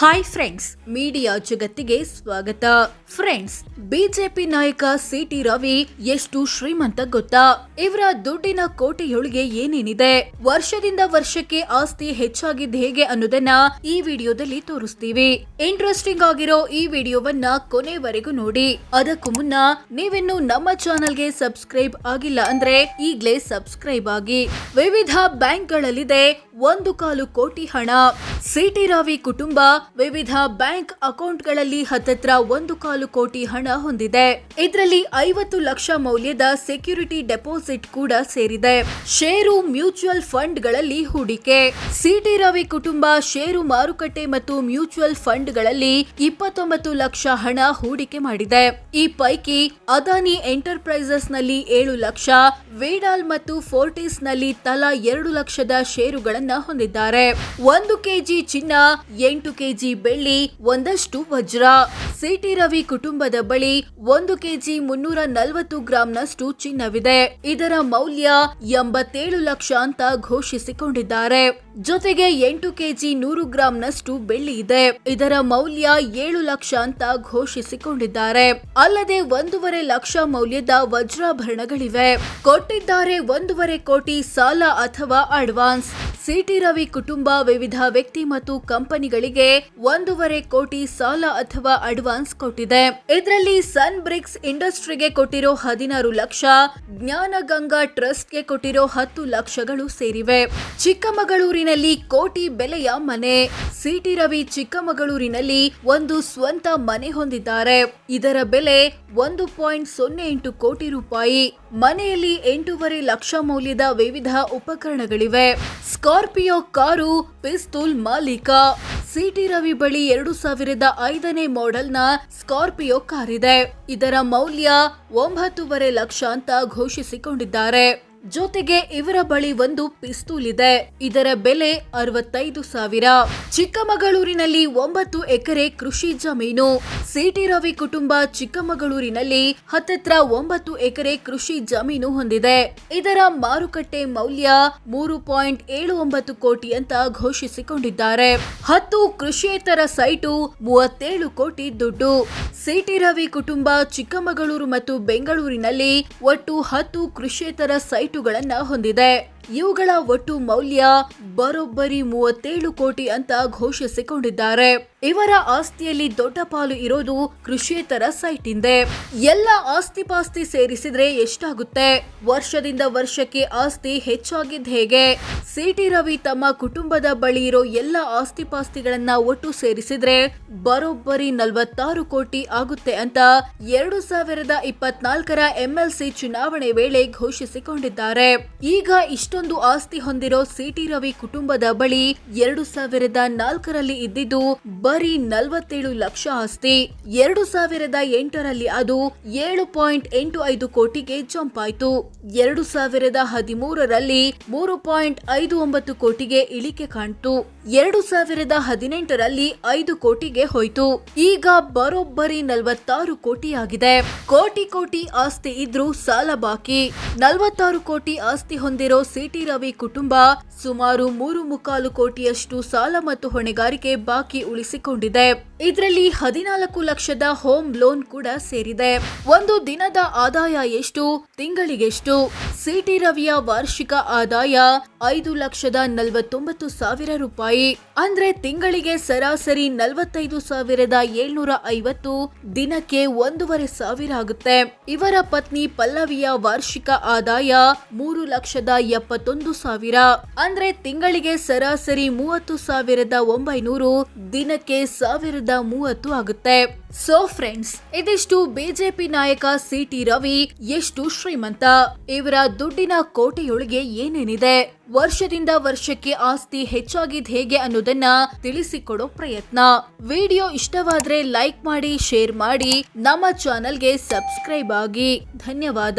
Hi friends media ಜಗತ್ತಿಗೆ ಸ್ವಾಗತ friends BJP ನಾಯಕ ಸಿಟಿ ರವಿ ಎಷ್ಟು ಶ್ರೀಮಂತ ಗೊತ್ತಾ ಇವರ ದುಡ್ಡಿನ ಕೋಟೆಯೊಳಗೆ ಏನೇನಿದೆ ವರ್ಷದಿಂದ ವರ್ಷಕ್ಕೆ ಆಸ್ತಿ ಹೆಚ್ಚಾಗಿದ್ದು ಹೇಗೆ ಅನ್ನೋದನ್ನ ಈ ವಿಡಿಯೋದಲ್ಲಿ ತೋರಿಸ್ತೀವಿ ಇಂಟ್ರೆಸ್ಟಿಂಗ್ ಆಗಿರೋ ಈ ವಿಡಿಯೋವನ್ನ ಕೊನೆವರೆಗೂ ನೋಡಿ ಅದಕ್ಕೂ ಮುನ್ನ ನೀವಿನ್ನು ನಮ್ಮ ಚಾನೆಲ್ಗೆ ಸಬ್ಸ್ಕ್ರೈಬ್ ಆಗಿಲ್ಲ ಅಂದ್ರೆ ಈಗ್ಲೇ ಸಬ್ಸ್ಕ್ರೈಬ್ ಆಗಿ ವಿವಿಧ ಬ್ಯಾಂಕ್ಗಳಲ್ಲಿದೆ ಒಂದು ಕಾಲು ಕೋಟಿ ಹಣ ಸಿಟಿ ರವಿ ಕುಟುಂಬ ವಿವಿಧ ಬ್ಯಾಂಕ್ ಅಕೌಂಟ್ಗಳಲ್ಲಿ ಹತ್ತತ್ರ ಒಂದು ಕಾಲು ಕೋಟಿ ಹಣ ಹೊಂದಿದೆ. ಇದರಲ್ಲಿ ಐವತ್ತು ಲಕ್ಷ ಮೌಲ್ಯದ ಸೆಕ್ಯೂರಿಟಿ ಡೆಪಾಸಿಟ್ ಕೂಡ ಸೇರಿದೆ. ಷೇರು ಮ್ಯೂಚುವಲ್ ಫಂಡ್ಗಳಲ್ಲಿ ಹೂಡಿಕೆ. ಸಿಟಿ ರವಿ ಕುಟುಂಬ ಷೇರು ಮಾರುಕಟ್ಟೆ ಮತ್ತು ಮ್ಯೂಚುವಲ್ ಫಂಡ್ಗಳಲ್ಲಿ ಇಪ್ಪತ್ತೊಂಬತ್ತು ಲಕ್ಷ ಹಣ ಹೂಡಿಕೆ ಮಾಡಿದೆ. ಈ ಪೈಕಿ ಅದಾನಿ ಎಂಟರ್ಪ್ರೈಸಸ್ನಲ್ಲಿ ಏಳು ಲಕ್ಷ, ವೇಡಾಲ್ ಮತ್ತು ಫೋರ್ಟಿಸ್ನಲ್ಲಿ ತಲಾ ಎರಡು ಲಕ್ಷದ ಷೇರುಗಳನ್ನು ಹೊಂದಿದ್ದಾರೆ. ಒಂದು ಕೆಜಿ ಚಿನ್ನ, ಎಂಟು ಕೆಜಿ ಬೆಳ್ಳಿ ಒಂದಷ್ಟು ವಜ್ರ. ಸಿಟಿ ರವಿ ಕುಟುಂಬದ ಬಳಿ ಒಂದು ಕೆಜಿ ಮುನ್ನೂರ ನಲವತ್ತು ಗ್ರಾಂನಷ್ಟು ಚಿನ್ನವಿದೆ. ಇದರ ಮೌಲ್ಯ ಎಂಬತ್ತೇಳು ಲಕ್ಷ ಅಂತ ಘೋಷಿಸಿಕೊಂಡಿದ್ದಾರೆ. ಜೊತೆಗೆ ಎಂಟು ಕೆಜಿ ನೂರು ಗ್ರಾಂನಷ್ಟು ಬೆಳ್ಳಿ ಇದೆ. ಇದರ ಮೌಲ್ಯ ಏಳು ಲಕ್ಷ ಅಂತ ಘೋಷಿಸಿಕೊಂಡಿದ್ದಾರೆ. ಅಲ್ಲದೆ ಒಂದೂವರೆ ಲಕ್ಷ ಮೌಲ್ಯದ ವಜ್ರಾಭರಣಗಳಿವೆ. ಕೊಟ್ಟಿದ್ದಾರೆ ಒಂದೂವರೆ ಕೋಟಿ ಸಾಲ ಅಥವಾ ಅಡ್ವಾನ್ಸ್. ಸಿಟಿ ರವಿ ಕುಟುಂಬ ವಿವಿಧ ವ್ಯಕ್ತಿ ಮತ್ತು ಕಂಪನಿಗಳಿಗೆ ಒಂದೂವರೆ ಕೋಟಿ ಸಾಲ ಅಥವಾ ಅಡ್ವಾನ್ಸ್ ಕೊಟ್ಟಿದೆ. ಇದರಲ್ಲಿ ಸನ್ ಬ್ರಿಕ್ಸ್ ಇಂಡಸ್ಟ್ರಿಗೆ ಕೊಟ್ಟಿರೋ ಹದಿನಾರು ಲಕ್ಷ, ಜ್ಞಾನಗಂಗಾ ಟ್ರಸ್ಟ್ಗೆ ಕೊಟ್ಟಿರೋ ಹತ್ತು ಲಕ್ಷಗಳು ಸೇರಿವೆ. ಚಿಕ್ಕಮಗಳೂರಿನಲ್ಲಿ ಕೋಟಿ ಬೆಲೆಯ ಮನೆ, ಸಿಟಿ ರವಿ ಚಿಕ್ಕಮಗಳೂರಿನಲ್ಲಿ ಒಂದು ಸ್ವಂತ ಮನೆ ಹೊಂದಿದ್ದಾರೆ. ಇದರ ಬೆಲೆ ಒಂದು ಪಾಯಿಂಟ್ ಸೊನ್ನೆ ಎಂಟು ಕೋಟಿ ರೂಪಾಯಿ. ಮನೆಯಲ್ಲಿ ಎಂಟೂವರೆ ಲಕ್ಷ ಮೌಲ್ಯದ ವಿವಿಧ ಉಪಕರಣಗಳಿವೆ. ಸ್ಕಾರ್ಪಿಯೋ ಕಾರು, ಪಿಸ್ತೂಲ್ ಮಾಲೀಕ. ಸಿಟಿ ರವಿ ಬಳಿ ಎರಡು ಸಾವಿರದ ಐದನೇ ಮಾಡೆಲ್ನ ಸ್ಕಾರ್ಪಿಯೋ ಕಾರಿದೆ. ಇದರ ಮೌಲ್ಯ ಒಂಬತ್ತೂವರೆ ಲಕ್ಷ ಅಂತ ಘೋಷಿಸಿಕೊಂಡಿದ್ದಾರೆ. ಜೊತೆಗೆ ಇವರ ಬಳಿ ಒಂದು ಪಿಸ್ತೂಲ್ ಇದೆ. ಇದರ ಬೆಲೆ ಅರವತ್ತೈದು ಸಾವಿರ. ಚಿಕ್ಕಮಗಳೂರಿನಲ್ಲಿ ಒಂಬತ್ತು ಎಕರೆ ಕೃಷಿ ಜಮೀನು. ಸಿಟಿ ರವಿ ಕುಟುಂಬ ಚಿಕ್ಕಮಗಳೂರಿನಲ್ಲಿ ಹತ್ತತ್ರ ಒಂಬತ್ತು ಎಕರೆ ಕೃಷಿ ಜಮೀನು ಹೊಂದಿದೆ. ಇದರ ಮಾರುಕಟ್ಟೆ ಮೌಲ್ಯ ಮೂರು ಪಾಯಿಂಟ್ ಏಳು ಒಂಬತ್ತು ಕೋಟಿ ಅಂತ ಘೋಷಿಸಿಕೊಂಡಿದ್ದಾರೆ. ಹತ್ತು ಕೃಷಿಯೇತರ ಸೈಟು ಮೂವತ್ತೇಳು ಕೋಟಿ ದುಡ್ಡು. ಸಿಟಿ ರವಿ ಕುಟುಂಬ ಚಿಕ್ಕಮಗಳೂರು ಮತ್ತು ಬೆಂಗಳೂರಿನಲ್ಲಿ ಒಟ್ಟು ಹತ್ತು ಕೃಷಿಯೇತರ ಸೈಟುಗಳನ್ನ ಹೊಂದಿದೆ. ಇವುಗಳ ಒಟ್ಟು ಮೌಲ್ಯ ಬರೋಬ್ಬರಿ ಮೂವತ್ತೇಳು ಕೋಟಿ ಅಂತ ಘೋಷಿಸಿಕೊಂಡಿದ್ದಾರೆ. ಇವರ ಆಸ್ತಿಯಲ್ಲಿ ದೊಡ್ಡ ಪಾಲು ಇರೋದು ಕೃಷಿಯೇತರ ಸೈಟ್ ಇಂದೆ ಎಲ್ಲ ಆಸ್ತಿ ಪಾಸ್ತಿ ಸೇರಿಸಿದ್ರೆ ಎಷ್ಟಾಗುತ್ತೆ? ವರ್ಷದಿಂದ ವರ್ಷಕ್ಕೆ ಆಸ್ತಿ ಹೆಚ್ಚಾಗಿದ್ ಹೇಗೆ? ಸಿಟಿ ರವಿ ತಮ್ಮ ಕುಟುಂಬದ ಬಳಿ ಇರೋ ಎಲ್ಲ ಆಸ್ತಿ ಪಾಸ್ತಿಗಳನ್ನ ಒಟ್ಟು ಸೇರಿಸಿದ್ರೆ ಬರೋಬ್ಬರಿ ನಲವತ್ತಾರು ಕೋಟಿ ಆಗುತ್ತೆ ಅಂತ ಎರಡು ಸಾವಿರದ ಇಪ್ಪತ್ನಾಲ್ಕರ ಎಂಎಲ್ಸಿ ಚುನಾವಣೆ ವೇಳೆ ಘೋಷಿಸಿಕೊಂಡಿದ್ದಾರೆ. ಈಗ ಇಷ್ಟೊಂದು ಆಸ್ತಿ ಹೊಂದಿರೋ ಸಿಟಿ ರವಿ ಕುಟುಂಬದ ಬಳಿ ಎರಡು ಸಾವಿರದ ನಾಲ್ಕರಲ್ಲಿ ಇದ್ದಿದ್ದು ಬರೀ ನಲವತ್ತೇಳು ಲಕ್ಷ ಆಸ್ತಿ. ಎರಡು ಸಾವಿರದ ಎಂಟರಲ್ಲಿ ಅದು ಏಳು ಪಾಯಿಂಟ್ ಎಂಟು ಐದು ಕೋಟಿಗೆ ಜಂಪ್ ಆಯ್ತು. ಎರಡು ಸಾವಿರದ ಹದಿಮೂರರಲ್ಲಿ ಮೂರು ಪಾಯಿಂಟ್ ಐದು ಒಂಬತ್ತು ಕೋಟಿಗೆ ಇಳಿಕೆ ಕಾಣ್ತು. ಎರಡು ಸಾವಿರದ ಹದಿನೆಂಟರಲ್ಲಿ ಐದು ಕೋಟಿಗೆ ಹೋಯ್ತು. ಈಗ ಬರೋಬ್ಬರಿ ನಲವತ್ತಾರು ಕೋಟಿ ಆಗಿದೆ ಕೋಟಿ ಕೋಟಿ ಆಸ್ತಿ ಇದ್ರೂ ಸಾಲ ಬಾಕಿ. ನಲವತ್ತಾರು ಕೋಟಿ ಆಸ್ತಿ ಹೊಂದಿರೋ ಸಿಟಿ ರವಿ ಕುಟುಂಬ ಸುಮಾರು ಮೂರು ಮುಕ್ಕಾಲು ಕೋಟಿಯಷ್ಟು ಸಾಲ ಮತ್ತು ಹೊಣೆಗಾರಿಕೆ ಬಾಕಿ ಉಳಿಸಿಕೊಂಡಿದೆ. ಇದರಲ್ಲಿ ಹದಿನಾಲ್ಕು ಲಕ್ಷದ ಹೋಮ್ ಲೋನ್ ಕೂಡ ಸೇರಿದೆ. ಒಂದು ದಿನದ ಆದಾಯ ಎಷ್ಟು, ತಿಂಗಳಿಗೆಷ್ಟು? ಸಿಟಿ ರವಿಯ ವಾರ್ಷಿಕ ಆದಾಯ ಐದು ಲಕ್ಷದ ನಲವತ್ತೊಂಬತ್ತು ಸಾವಿರ ರೂಪಾಯಿ. ಅಂದ್ರೆ ತಿಂಗಳಿಗೆ ಸರಾಸರಿ ನಲವತ್ತೈದು ಸಾವಿರದ ಏಳ್ನೂರ ಐವತ್ತು, ದಿನಕ್ಕೆ ಒಂದೂವರೆ ಸಾವಿರ ಆಗುತ್ತೆ. ಇವರ ಪತ್ನಿ ಪಲ್ಲವಿಯ ವಾರ್ಷಿಕ ಆದಾಯ ಮೂರು ಲಕ್ಷದ ಎಪ್ಪತ್ತೊಂದು ಸಾವಿರ. ಅಂದ್ರೆ ತಿಂಗಳಿಗೆ ಸರಾಸರಿ ಮೂವತ್ತು ಸಾವಿರದ ಒಂಬೈನೂರು, ದಿನಕ್ಕೆ ಸಾವಿರದ ಮೂವತ್ತು ಆಗುತ್ತೆ. ಸೊ ಫ್ರೆಂಡ್ಸ್ ಇದಿಷ್ಟು ಬಿಜೆಪಿ ನಾಯಕ ಸಿಟಿ ರವಿ, ಎಷ್ಟು ಶ್ರೀಮಂತ. ಇವರ ದುಡ್ಡಿನ ಕೋಟೆಯೊಳಗೆ ಏನೇನಿದೆ? ವರ್ಷದಿಂದ ವರ್ಷಕ್ಕೆ ಆಸ್ತಿ ಹೆಚ್ಚಾಗಿದ್ ಹೇಗೆ ಅನ್ನೋದನ್ನ ತಿಳಿಸಿಕೊಡೋ ಪ್ರಯತ್ನ. ವಿಡಿಯೋ ಇಷ್ಟವಾದ್ರೆ ಲೈಕ್ ಮಾಡಿ, ಶೇರ್ ಮಾಡಿ. ನಮ್ಮ ಚಾನೆಲ್ಗೆ ಸಬ್ಸ್ಕ್ರೈಬ್ ಆಗಿ. ಧನ್ಯವಾದ.